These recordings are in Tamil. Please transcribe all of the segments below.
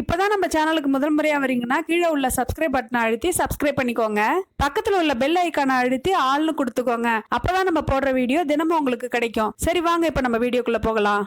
இப்போதான் நம்ம சேனலுக்கு முதல் முறையாக வரீங்கன்னா கீழே உள்ள சப்ஸ்கிரைப் பட்டனை அழுத்தி சப்ஸ்கிரைப் பண்ணிக்கோங்க. பக்கத்தில் உள்ள பெல் ஐக்கானை அழுத்தி ஆள்னு கொடுத்துக்கோங்க. அப்போதான் நம்ம போடுற வீடியோ தினமும் உங்களுக்கு கிடைக்கும். சரி வாங்க இப்போ நம்ம வீடியோக்குள்ளே போகலாம்.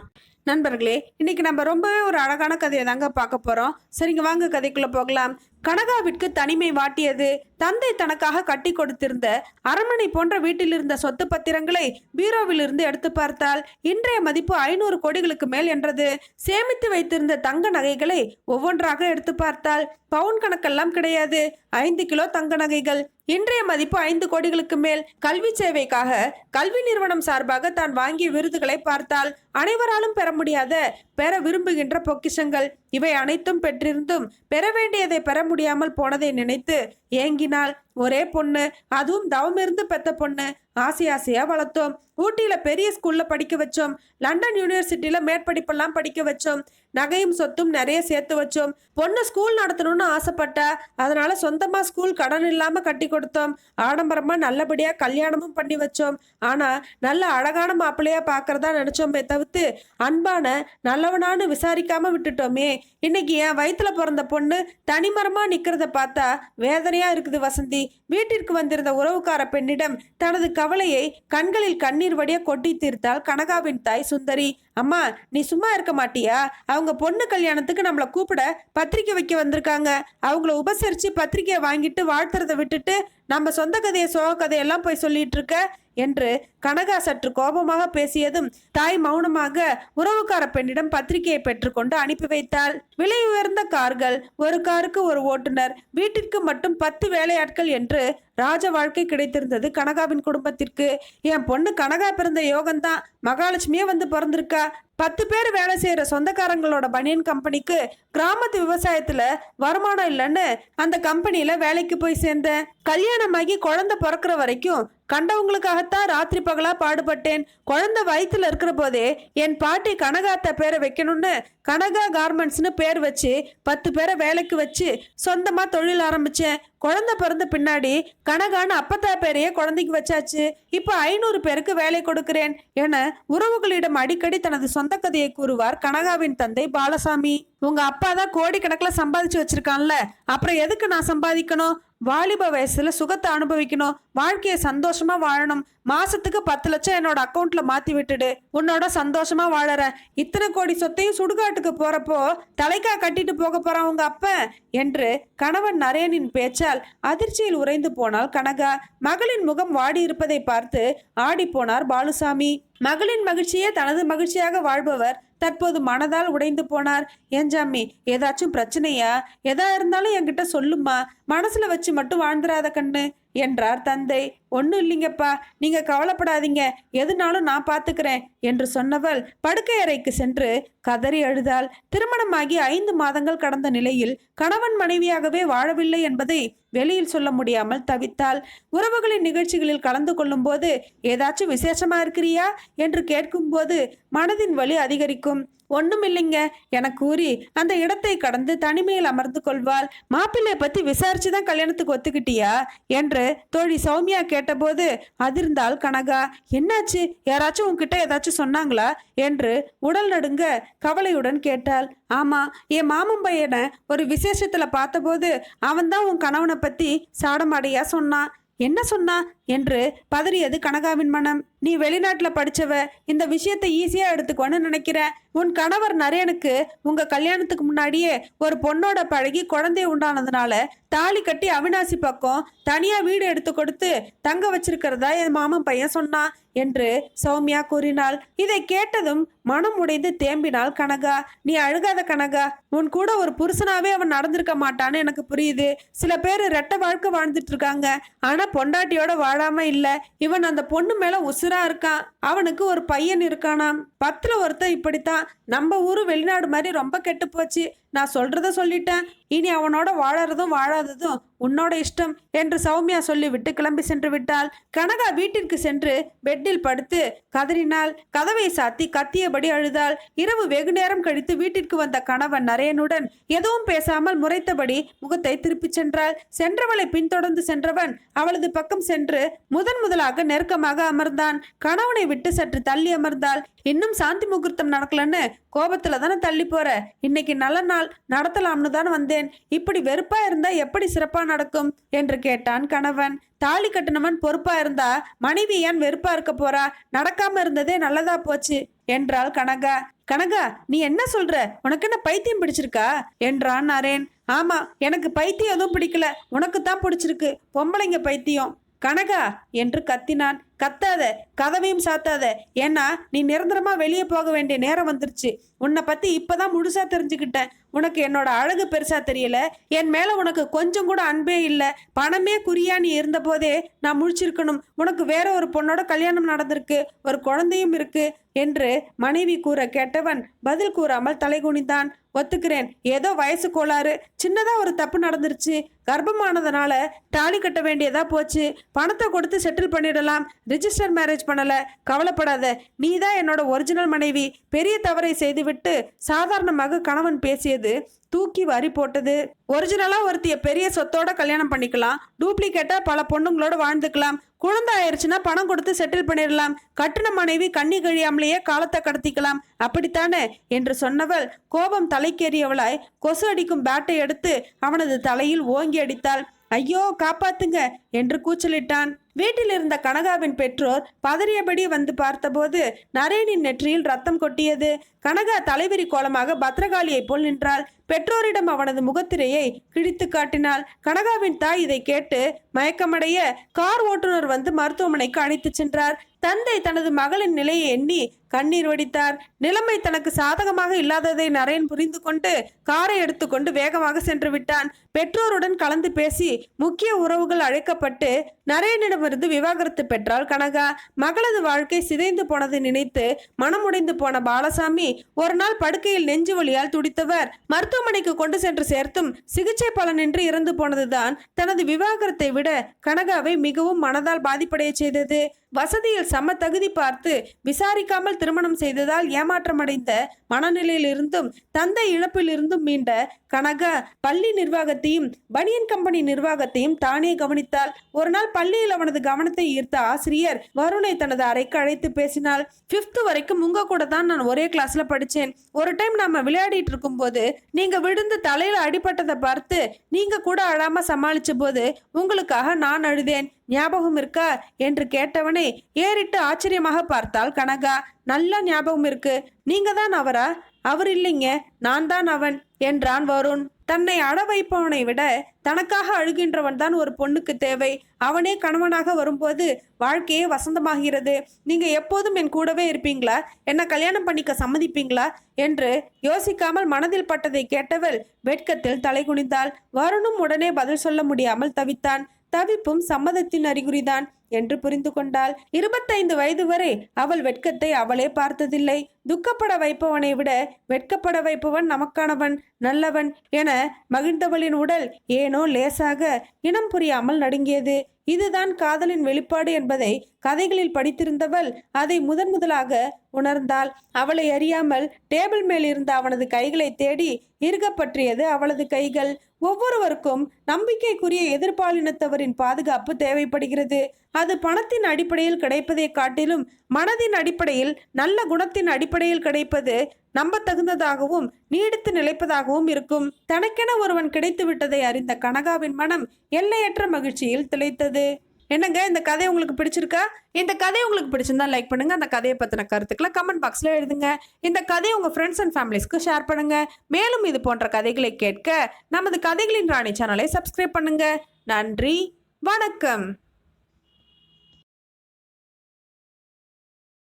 நண்பர்களே இன்னைக்கு நம்ம ரொம்பவே ஒரு அழகான கதையை தாங்க பார்க்க போகிறோம் சரிங்க வாங்க கதைக்குள்ளே போகலாம். கனகாவிற்கு தனிமை வாட்டியது. தந்தை தனக்காக கட்டி கொடுத்திருந்த அரண்மனை போன்ற வீட்டில் இருந்த சொத்து பத்திரங்களை பீரோவில் இருந்து எடுத்து பார்த்தால் இன்றைய மதிப்பு ஐநூறு கோடிகளுக்கு மேல் என்றது. சேமித்து வைத்திருந்த தங்க நகைகளை ஒவ்வொன்றாக எடுத்து பார்த்தால் பவுன் கணக்கெல்லாம் கிடையாது. ஐந்து கிலோ தங்க நகைகள். இன்றைய மதிப்பு ஐந்து கோடிகளுக்கு மேல். கல்வி சேவைக்காக கல்வி நிறுவனம் சார்பாக தான் வாங்கிய விருதுகளை பார்த்தால் அனைவராலும் பெற முடியாத பெற விரும்புகின்ற பொக்கிஷங்கள். இவை அனைத்தும் பெற்றிருந்தும் பெற வேண்டியதை பெற முடியாமல் போனதை நினைத்து ஏங்கினாள். ஒரே பொண்ணு அதுவும் தவமிருந்து பெத்த பொண்ணு. ஆசை ஆசையா வளர்த்தோம். ஊட்டியில பெரிய ஸ்கூல்ல படிக்க வச்சோம். லண்டன் யூனிவர்சிட்டியில மேற்படிப்பெல்லாம் படிக்க வச்சோம். நகையும் சொத்தும் நிறைய சேர்த்து வச்சோம். பொண்ணு ஸ்கூல் நடத்தணும்னு ஆசைப்பட்டா அதனால சொந்தமா ஸ்கூல் கடன் இல்லாம கட்டி கொடுத்தோம். ஆடம்பரமா நல்லபடியா கல்யாணமும் பண்ணி வச்சோம். ஆனா நல்ல அழகான மாப்பிள்ளையா பாக்குறதா நினைச்சோமே தவிர்த்து அன்பான நல்லவனான்னு விசாரிக்காம விட்டுட்டோமே. இன்னைக்கு என் வயித்துல பிறந்த பொண்ணு தனிமரமா நிக்கிறத பார்த்தா வேதனையா இருக்குது வசந்தி. வீட்டிற்கு வந்திருந்த உறவுக்கார பெண்ணிடம் தனது கவலையை கண்களில் கண்ணீர் வடிய கொட்டி தீர்த்தாள் கனகாவின் தாய் சுந்தரி. அம்மா நீ சும்மா இருக்க மாட்டியா? அவங்க பொண்ணு கல்யாணத்துக்கு நம்மளை கூப்பிட பத்திரிக்கை வைக்க வந்திருக்காங்க. அவங்கள உபசரித்து பத்திரிக்கையை வாங்கிட்டு வாழ்த்துறத விட்டுட்டு நம்ம சொந்த கதையை சோக கதையெல்லாம் போய் சொல்லிட்டு இருக்க என்று கனகா சற்று கோபமாக பேசியதும் தாய் மௌனமாக உறவுக்கார பெண்ணிடம் பத்திரிகையை பெற்றுக்கொண்டு அனுப்பி வைத்தாள். விலை உயர்ந்த கார்கள் ஒரு காருக்கு ஒரு ஓட்டுநர் வீட்டிற்கு மட்டும் பத்து வேலையாட்கள் என்று ராஜ வாழ்க்கை கிடைத்திருந்தது கனகாவின் குடும்பத்திற்கு. என் பொண்ணு கனகா பிறந்த யோகம்தான். மகாலட்சுமியே வந்து பிறந்திருக்கா. பத்து பேர் வேலை செய்கிற சொந்தக்காரங்களோட பனியன் கம்பெனிக்கு கிராமத்து விவசாயத்தில் வருமானம் இல்லைன்னு அந்த கம்பெனியில் வேலைக்கு போய் சேர்ந்தேன். கல்யாணமாகி குழந்தை பிறக்கிற வரைக்கும் கண்டவங்களுக்காகத்தான் ராத்திரி பகலா பாடுபட்டேன். குழந்தை வயிற்றுல இருக்கிற போதே என் பாட்டி கனகாத்த பேரை வைக்கணும்னு கனகா கார்மெண்ட்ஸ்னு பேர் வச்சு பத்து பேரை வேலைக்கு வச்சு சொந்தமாக தொழில் ஆரம்பித்தேன் குழந்தை பிறந்த பின்னாடி கனகான்னு அப்பத்தா பேரையே குழந்தைக்கு வச்சாச்சு. இப்போ ஐநூறு பேருக்கு வேலை கொடுக்கிறேன். என உறவுகளிடம் அடிக்கடி தனது சொந்த கதையை கூறுவார் கனகாவின் தந்தை பாலசாமி உங்க அப்பா தான் கோடிக்கணக்கில் சம்பாதிச்சு வச்சிருக்கான்ல அப்புறம் எதுக்கு நான் சம்பாதிக்கணும்? வாலிப வயசுல சுகத்தை அனுபவிக்கணும். வாழ்க்கையை சந்தோஷமா வாழணும். மாசத்துக்கு பத்து லட்சம் என்னோட அக்கௌண்ட்ல மாத்தி விட்டுடு. உன்னோட சந்தோஷமா வாழற. இத்தனை கோடி சொத்தையும் சுடுகாட்டுக்கு போறப்போ தலைக்கா கட்டிட்டு போக போறான் உங்க அப்ப என்று கணவன் நரேனின் பேச்சால் அதிர்ச்சியில் உறைந்து போனால் கனகா. மகளின் முகம் வாடி இருப்பதை பார்த்து ஆடி போனார் பாலுசாமி. மகளின் மகிழ்ச்சியே தனது மகிழ்ச்சியாக வாழ்பவர் தற்போது மனதால் உடைந்து போனார். ஏஞ்சாமி ஏதாச்சும் பிரச்சனையா? எதா இருந்தாலும் என்கிட்ட சொல்லுமா மனசுல வச்சு மட்டும் வாழ்ந்துராத கண்ணு என்றார் தந்தை. ஒன்றும் இல்லைங்கப்பா. நீங்கள் கவலைப்படாதீங்க. எதுனாலும் நான் பார்த்துக்கிறேன் என்று சொன்னவள் படுக்கை அறைக்கு சென்று கதறி அழுதாள். திருமணமாகி ஐந்து மாதங்கள் கடந்த நிலையில் கணவன் மனைவியாகவே வாழவில்லை என்பதை வெளியில் சொல்ல முடியாமல் தவித்தாள். உறவுகளின் நிகழ்ச்சிகளில் கலந்து கொள்ளும்போது ஏதாச்சும் விசேஷமா இருக்கிறியா? என்று கேட்கும்போது மனதின் வலி அதிகரிக்கும். ஒன்றும் இல்லைங்க. என கூறி அந்த இடத்தை கடந்து தனிமையில் அமர்ந்து கொள்வாள். மாப்பிள்ளைய பற்றி விசாரிச்சு தான் கல்யாணத்துக்கு ஒத்துக்கிட்டியா? என்று தோழி சௌமியா கே கேட்டபோது அதிர்ந்தாள் கனகா என்னாச்சு? யாராச்சும் உன்கிட்ட ஏதாச்சும் சொன்னாங்களா? என்று உடல் நடுங்க கவலையுடன் கேட்டாள். ஆமா என் மாமன் பையனை ஒரு விசேஷத்துல பார்த்தபோது அவன்தான் உன் கணவனை பத்தி சாடமாடையா சொன்னான் என்ன சொன்னா? என்று பதறியது கனகாவின் மனம். நீ வெளிநாட்டுல படிச்சவ இந்த விஷயத்தை ஈஸியா எடுத்துக்கோன்னு நினைக்கிறேன் உன் கணவர் நரேனுக்கு உங்க கல்யாணத்துக்கு முன்னாடியே ஒரு பொண்ணோட பழகி குழந்தை உண்டானதுனால தாலி கட்டி அவினாசி பக்கம் தனியா வீடு எடுத்து கொடுத்து தங்க வச்சிருக்கிறதா என் மாமன் பையன் சொன்னான் என்று சௌமியா கூறினாள். இதை கேட்டதும் மனம் உடைந்து தேம்பினாள் கனகா. நீ அழுகாத கனகா. உன் கூட ஒரு புருஷனாவே அவன் நடந்திருக்க மாட்டான்னு எனக்கு புரியுது. சில பேர் ரெட்டை வாழ்க்கை வாழ்ந்துட்டு இருக்காங்க. ஆனா பொண்டாட்டியோட வாழாம இல்ல. இவன் அந்த பொண்ணு மேல உசுரா இருக்கான். அவனுக்கு ஒரு பையன் இருக்கானாம். பத்துல ஒருத்தன் இப்படித்தான். நம்ம ஊரும் வெளிநாடு மாதிரி ரொம்ப கெட்டு போச்சு. நான் சொல்றத சொல்லிட்டேன். இனி அவனோட வாழறதும் வாழாததும் உன்னோட இஷ்டம் என்று சௌமியா சொல்லிவிட்டு கிளம்பி சென்று விட்டாள். கனகா வீட்டிற்கு சென்று பெட்டில் படுத்து கதறினாள். கதவை சாத்தி கத்தியபடி அழுதாள். இரவு வெகு நேரம் கழித்து வீட்டிற்கு வந்த கணவன் நரேனுடன் எதுவும் பேசாமல் முறைத்தபடி முகத்தை திருப்பிச் சென்றாள். சென்றவளை பின்தொடர்ந்து சென்றவன் அவளது பக்கம் சென்று முதன் முதலாக நெருக்கமாக அமர்ந்தான். கணவனை விட்டு சற்று தள்ளி அமர்ந்தாள். இன்னும் சாந்தி முகூர்த்தம் நடக்கலன்னு கோபத்துல தானே தள்ளி போற. இன்னைக்கு நல்ல நாள் நாள் நடத்தலாம்னு தான் வந்தேன். இப்படி வெறுப்பா இருந்தா எப்படி சிறப்பா நடக்கும்? என்று கேட்டான் கணவன். தாலி கட்டினவன் பொறுப்பா இருந்தா மனைவி ஏன் வெறுப்பா இருக்க போறா? நடக்காம இருந்ததே நல்லதா போச்சு என்றாள் கனகா. கனகா நீ என்ன சொல்ற? உனக்கு என்ன பைத்தியம் பிடிச்சிருக்கா? என்றான் நரேன். ஆமா எனக்கு பைத்தியம் எதுவும் பிடிக்கல. உனக்கு தான் பிடிச்சிருக்கு. பொம்பளைங்க பைத்தியம். கனகா என்று கத்தினான். கத்தாத கதவையும் சாத்தாத. ஏன்னா நீ நிரந்தரமா வெளியே போக வேண்டிய நேரம் வந்துருச்சு. உன்னை பத்தி இப்பதான் முழுசா தெரிஞ்சுக்கிட்டேன். உனக்கு என்னோட அழகு பெருசா தெரியல. என் மேல உனக்கு கொஞ்சம் கூட அன்பே இல்லை. பணமே குறியா நீ இருந்த போதே நான் முழிச்சிருக்கணும். உனக்கு வேற ஒரு பொண்ணோட கல்யாணம் நடந்திருக்கு. ஒரு குழந்தையும் இருக்கு. என்று மனைவி கூற கேட்டவன் பதில் கூறாமல் தலை குனிந்தான். ஒத்துக்கிறேன். ஏதோ வயசு கோளாறு. சின்னதா ஒரு தப்பு நடந்துருச்சு. கர்ப்பமானதுனால தாலி கட்ட வேண்டியதா போச்சு. பணத்தை கொடுத்து செட்டில் பண்ணிடலாம். ரிஜிஸ்டர் மேரேஜ் பண்ணல. கவலைப்படாத. நீ தான் என்னோட ஒரிஜினல் மனைவி. பெரிய தவறை செய்துவிட்டு சாதாரணமாக கணவன் பேசியது தூக்கி வரி போட்டது. ஒரிஜினலா ஒருத்திய பெரிய சொத்தோட கல்யாணம் பண்ணிக்கலாம். டூப்ளிகேட்டா பல பொண்ணுங்களோட வாழ்ந்துக்கலாம். குழந்தை ஆயிருச்சுன்னா பணம் கொடுத்து செட்டில் பண்ணிடலாம். கட்டின மனைவி கண்ணி கழியாமலேயே காலத்தை கடத்திக்கலாம். அப்படித்தானே? என்று சொன்னவள் கோபம் தலைக்கேறியவளாய் கொசு அடிக்கும் பேட்டை எடுத்து அவனது தலையில் ஓங்கி அடித்தாள். ஐயோ காப்பாத்துங்க என்று கூச்சலிட்டான். வீட்டில் இருந்த கனகாவின் பெற்றோர் பதறியபடி வந்து பார்த்தபோது நரேனின் நெற்றியில் ரத்தம் கொட்டியது. கனகா தலைவிரி கோலமாக பத்ரகாளியைப் போல் நின்றாள். பெற்றோரிடம் அவனது முகத்திரையை கிழித்து காட்டினாள். கனகாவின் தாய் இதை கேட்டு மயக்கமடைய கார் ஓட்டுநர் வந்து மருத்துவமனைக்கு அழைத்துச் சென்றார். தந்தை தனது மகளின் நிலையை எண்ணி கண்ணீர் வடித்தார். நிலைமை தனக்கு சாதகமாக இல்லாததை நரேன் புரிந்து கொண்டு காரை எடுத்துக்கொண்டு வேகமாக சென்று விட்டான். பெற்றோருடன் கலந்து பேசி முக்கிய உறவுகள் அழைக்கப்பட்டு நரேனிடமிருந்து விவாகரத்து பெற்றாள் கனகா. மகளது வாழ்க்கை சிதைந்து போனதை நினைத்து மனமுடைந்து போன பாலசாமி ஒரு நாள் படுக்கையில் நெஞ்சு வலியால் துடித்தவர். மருத்துவ மருத்துவமனைக்கு கொண்டு சென்று சேர்த்தும் சிகிச்சை பலனின்றி இறந்து போனதுதான் தனது விவாகரத்தை விட கனகாவை மிகவும் மனதால் பாதிப்படைய செய்தது. வசதியில் சம தகுதி பார்த்து விசாரிக்காமல் திருமணம் செய்ததால் ஏமாற்றமடைந்த மனநிலையிலிருந்தும் தந்தை இழப்பிலிருந்தும் மீண்ட கனகா பள்ளி நிர்வாகத்தையும் பனியன் கம்பெனி நிர்வாகத்தையும் தானே கவனித்தால் ஒரு நாள் பள்ளியில் அவனது கவனத்தை ஈர்த்த ஆசிரியர் வருணை தனது அறைக்கு அழைத்து பேசினாள். ஃபிஃப்த்து வரைக்கும் உங்க கூட தான் நான் ஒரே கிளாஸ்ல படித்தேன். ஒரு டைம் நாம விளையாடிட்டு இருக்கும்போது நீங்க விழுந்து தலையில அடிபட்டதை பார்த்து நீங்க கூட அழாம சமாளிச்ச போது உங்களுக்காக நான் அழுதேன். ஞாபகம் இருக்கா என்று கேட்டவனை ஏறிட்டு ஆச்சரியமாக பார்த்தாள் கனகா. நல்ல ஞாபகம் இருக்கு. நீங்க தான் அவரா? அவர் இல்லைங்க. நான் தான் அவன் என்றான் வருண். தன்னை அட வைப்பவனை விட தனக்காக அழுகின்றவன் தான் ஒரு பொண்ணுக்கு தேவை. அவனே கணவனாக வரும்போது வாழ்க்கையே வசந்தமாகிறது. நீங்க எப்போதும் என் கூடவே இருப்பீங்களா? என்ன கல்யாணம் பண்ணிக்க சம்மதிப்பீங்களா? என்று யோசிக்காமல் மனதில் பட்டதை கேட்டவள் வெட்கத்தில் தலை குனிந்தாள் வருணும் உடனே பதில் சொல்ல முடியாமல் தவித்தான். தவிப்பும் சம்மதத்தின் அறிகுறிதான் என்று புரிந்து கொண்டாள். இருபத்தைந்து வயது வரை அவள் வெட்கத்தை அவளே பார்த்ததில்லை. துக்கப்பட வைப்பவனை விட வெட்கப்பட வைப்பவன் நமக்கானவன் நல்லவன் என மகிழ்ந்தவளின் உடல் ஏனோ லேசாக இனம் புரியாமல் நடுங்கியது. இதுதான் காதலின் வெளிப்பாடு என்பதை கதைகளில் படித்திருந்தவள் அதை முதன் முதலாக உணர்ந்தாள். அவளை அறியாமல் டேபிள் மேல் இருந்த அவனது கைகளை தேடி இருகப்பற்றியது அவளது கைகள். ஒவ்வொருவருக்கும் நம்பிக்கைக்குரிய எதிர்பாலினத்தவரின் பாதுகாப்பு தேவைப்படுகிறது. அது பணத்தின் அடிப்படையில் கிடைப்பதை காட்டிலும் மனதின் அடிப்படையில் நல்ல குணத்தின் அடிப்படையில் கிடைப்பது நம்பத்தகுந்ததாகவும் நீடித்து நிலைப்பதாகவும் இருக்கும். தனக்கென ஒருவன் கிடைத்து விட்டதை அறிந்த கனகாவின் மனம் எல்லையற்ற மகிழ்ச்சியில் திளைத்தது. என்னங்க இந்த கதை உங்களுக்கு பிடிச்சிருக்கா? இந்த கதை உங்களுக்கு பிடிச்சிருந்தா லைக் பண்ணுங்க. அந்த கதையை பத்தின கருத்துக்களை கமெண்ட் பாக்ஸ்ல எழுதுங்க. இந்த கதையை உங்க ஃப்ரெண்ட்ஸ் அண்ட் ஃபேமிலிஸ்க்கு ஷேர் பண்ணுங்க. மேலும் இது போன்ற கதைகளை கேட்க நமது கதைகளின் ராணி சேனலை சப்ஸ்கிரைப் பண்ணுங்க. நன்றி. வணக்கம்.